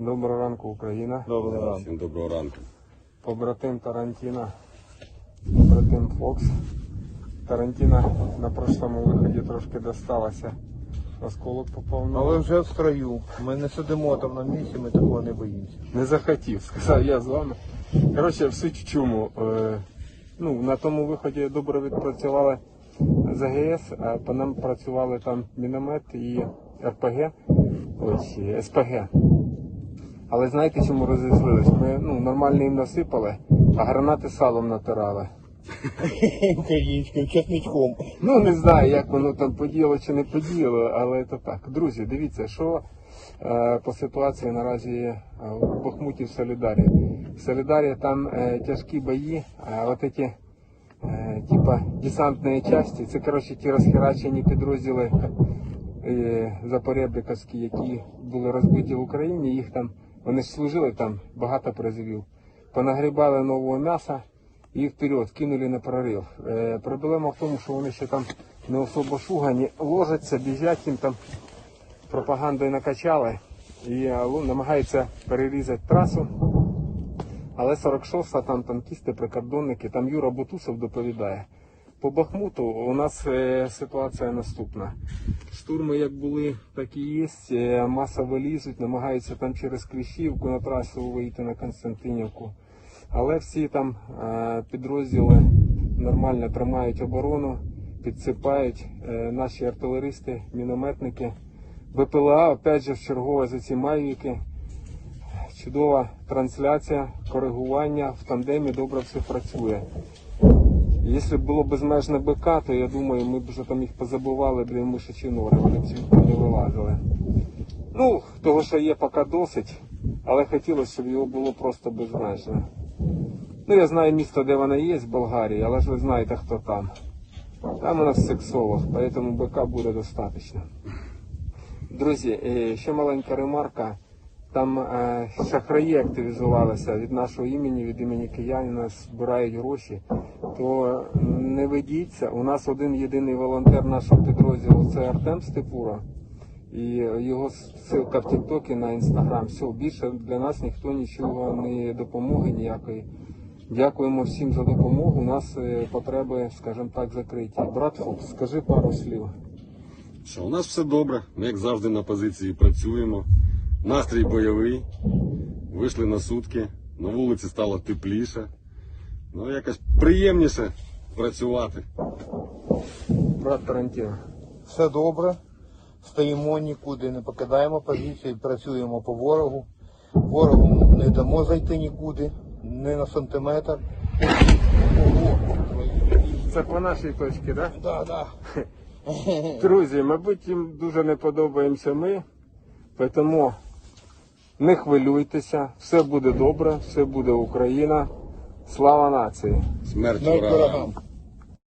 Доброго ранку, Україна. Доброго ранку. Всім доброго ранку. Побратим Тарантіна, побратим Фокс. Тарантіна на прошлому виході трошки досталося. Осколок попав на Але вже в строю. Ми не сидимо там на місці, ми такого не боїмося. не захотів, сказав я з вами. Коротше, в суть в чому. Е, ну, на тому виході добре відпрацювали ЗГС, а по нам працювали там міномет і РПГ, ось СПГ. Але знаєте, чому розізлились? Ми ну, нормально їм насипали, а гранати салом натирали. Українським чесничком. Ну не знаю, як воно там подіяло чи не подіяло, але це так. Друзі, дивіться, що е, по ситуації наразі е, в Бахмуті в Солідарі. В Солідарі там е, тяжкі бої, а от ці е, типа десантні частини, це коротше ті розхерачені підрозділи е, запорєбріковські, які були розбиті в Україні. Їх там вони служили там багато призовів. Понагрібали нового м'яса і вперед кинули на прорив. Е, проблема в тому, що вони ще там не особо шугані, ложаться, біжать їм там пропагандою накачали і е, намагаються перерізати трасу. Але 46-та там танкісти, прикордонники, там Юра Бутусов доповідає. По Бахмуту у нас е, ситуація наступна. Штурми як були, так і є. Е, масово лізуть, намагаються там через Кліщівку на трасу вийти на Константинівку. Але всі там е, підрозділи нормально тримають оборону, підсипають наші артилеристи, мінометники. БПЛА, опять же, в чергове за ці майвіки. Чудова трансляція, коригування в тандемі добре все працює. Якщо б було безмежне БК, то я думаю, ми б вже там їх позабували, блін, мишачі нори, вони б звідти не вилазили. Ну, того, що є поки досить, але хотілося, щоб його було просто безмежно. Ну, я знаю місто, де вона є, в Болгарії, але ж ви знаєте, хто там. Там у нас сексолог, поэтому БК буде достатньо. Друзі, е, ще маленька ремарка. Там е, шахраї активізувалися від нашого імені, від імені киянина, збирають гроші. То не ведіться. У нас один єдиний волонтер нашого підрозділу це Артем Степура. І його ссылка в Тіктокі на інстаграм. Все, більше для нас ніхто нічого не допомоги ніякої. Дякуємо всім за допомогу. У нас е, потреби, скажімо так, закриті. Брат Фокс, скажи пару слів. Що, у нас все добре. Ми, як завжди, на позиції працюємо. Настрій бойовий. Вийшли на сутки. На вулиці стало тепліше. Ну, якось приємніше працювати. Брат Тарантіно. Все добре. Стоїмо нікуди, не покидаємо позиції, працюємо по ворогу. Ворогу не дамо зайти нікуди, не на сантиметр. Це по нашій точці, так? Да? Да, да. Друзі, мабуть, їм дуже не подобаємося ми, тому не хвилюйтеся, все буде добре, все буде Україна. Слава нації! Смерть ворогам.